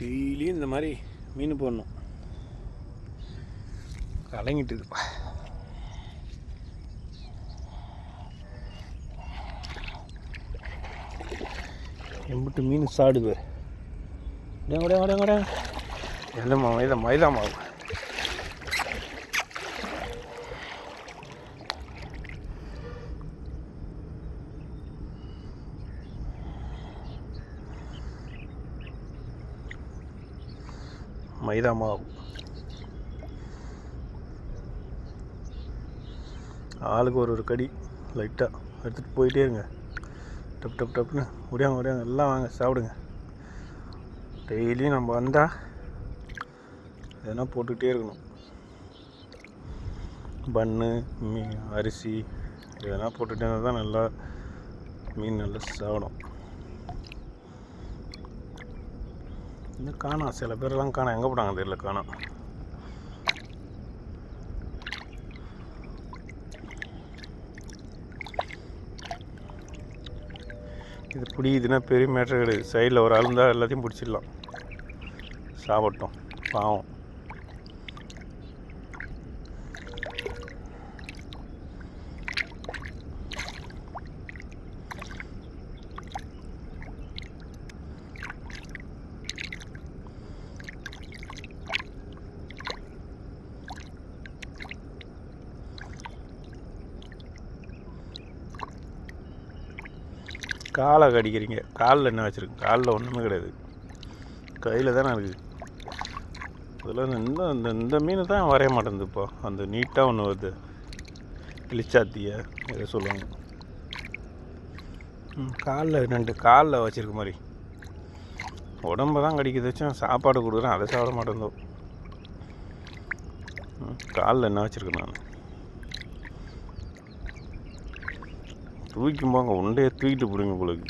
டெய்லியும் இந்த மாதிரி மீன் போடணும். கலங்கிட்டுதுப்பா எம்பிட்டு மீன் சாடுது. உடைய உடைய உடைய உடைய எல்லாம் மைதா மைதா மாவு? மைதா மாவு. ஆளுக்கு ஒரு ஒரு கடி லைட்டாக எடுத்துகிட்டு போயிட்டே இருங்க. டப் டப் டப்னு முடியாங்க முடியாங்க எல்லாம் வாங்க சாப்பிடுங்க. டெய்லியும் நம்ம வந்தால் எதனா போட்டுக்கிட்டே இருக்கணும். பன்னு மீன் அரிசி எதனா போட்டுகிட்டே இருந்தால் தான் நல்லா மீன் நல்லா சாப்பிடும். இன்னும் காணும். சில பேர்லாம் காணும். எங்கே போனாங்க தெரியல காணும். இது பிடிக்குதுன்னா பெரிய மேட்டர் கிடையாது. சைடில் ஒரு ஆள் இருந்தால் எல்லாத்தையும் பிடிச்சிடலாம். சாப்பிட்டோம். பாவம். காலை கடிக்கிறீங்க. காலில் என்ன வச்சுருக்கு காலில் ஒன்றுமே கிடையாது. கையில் தானே இருக்குது அதில் இந்த இந்த இந்த மீன் தான் வரைய மாட்டேங்குது இப்போ. அந்த நீட்டாக ஒன்று வருது. கிளிச்சாத்திய எதை சொல்லுவாங்க. காலில் ரெண்டு காலில் வச்சுருக்க மாதிரி. உடம்ப தான் கடிக்குது. வச்சும் சாப்பாடு கொடுக்குறேன். அதை சாப்பிட மாட்டேந்தோ ம், காலில் என்ன வச்சுருக்கேன் நான்? தூக்கிம்பாங்க ஒன்றைய தூக்கிட்டு போடுங்க உங்களுக்கு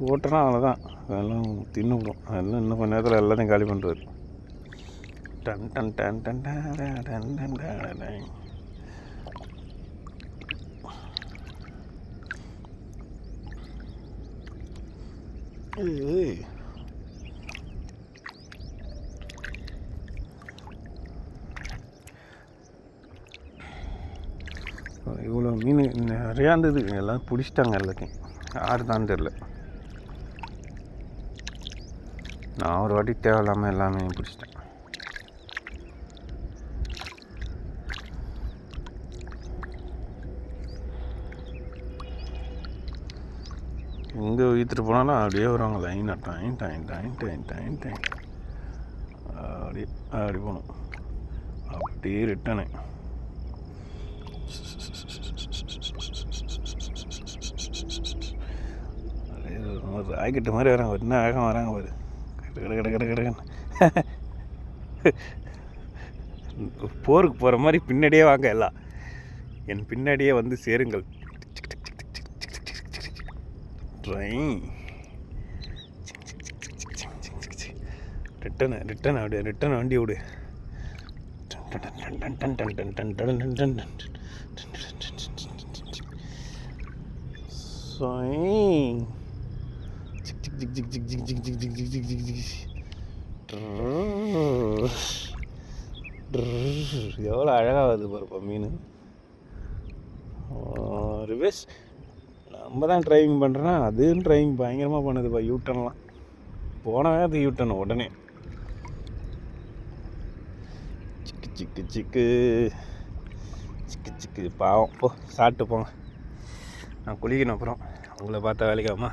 போட்டோன்னா அவ்வளோதான் அதெல்லாம் தின்னுவிடும் அதெல்லாம் இன்னும் கொஞ்ச நேரத்தில் எல்லாத்தையும் காலி பண்ணுறாரு டன் டன் டன் டன் டன் டன் டன் Ooh. இவ்வளோ மீன் நிறையா இருந்தது. எல்லாம் பிடிச்சிட்டாங்க எல்லாத்தையும். யார் தான் தெரில நான் ஒரு வாட்டி தேவையில்லாமல் எல்லாமே பிடிச்சிட்டேன். எங்கே வீத்துட்டு போனாலும் அப்படியே வருவாங்க. லைனாக time time time time time time அப்படியே அப்படி போகணும். அப்படியே ரிட்டனு ராக்கெட்டு மாதிரி வராங்க ஒரு என்ன வேகம் வராங்க பாரு. கட கட கட கட போருக்கு போகிற மாதிரி பின்னாடியே வாங்க எல்லாம். என் பின்னாடியே வந்து சேருங்கள். ட்ரெயின் ரிட்டன் ரிட்டன் விடு ரிட்டன் வண்டி விடு Soing. ஜிக் ஜிக் ஜிக் cik cik cik cik cik cik cik எவ்வளோ அழகாக வருது பாருப்பா மீன். ரிவேஸ் நம்ம தான் ட்ரைவிங் பண்ணுறோன்னா அதுவும் ட்ரைவிங் பயங்கரமாக பண்ணுதுப்பா யூட்டன்லாம் போனவே அது யூட்டன் உடனே. சிக்கு சிக்கு சிக்கு. சிக்கு சிக்கு. பாவம். போ சாப்பிட்டு போங்க. நான் குளிக்கணும் அப்புறம். உங்களை பார்த்தா வேலைக்காமா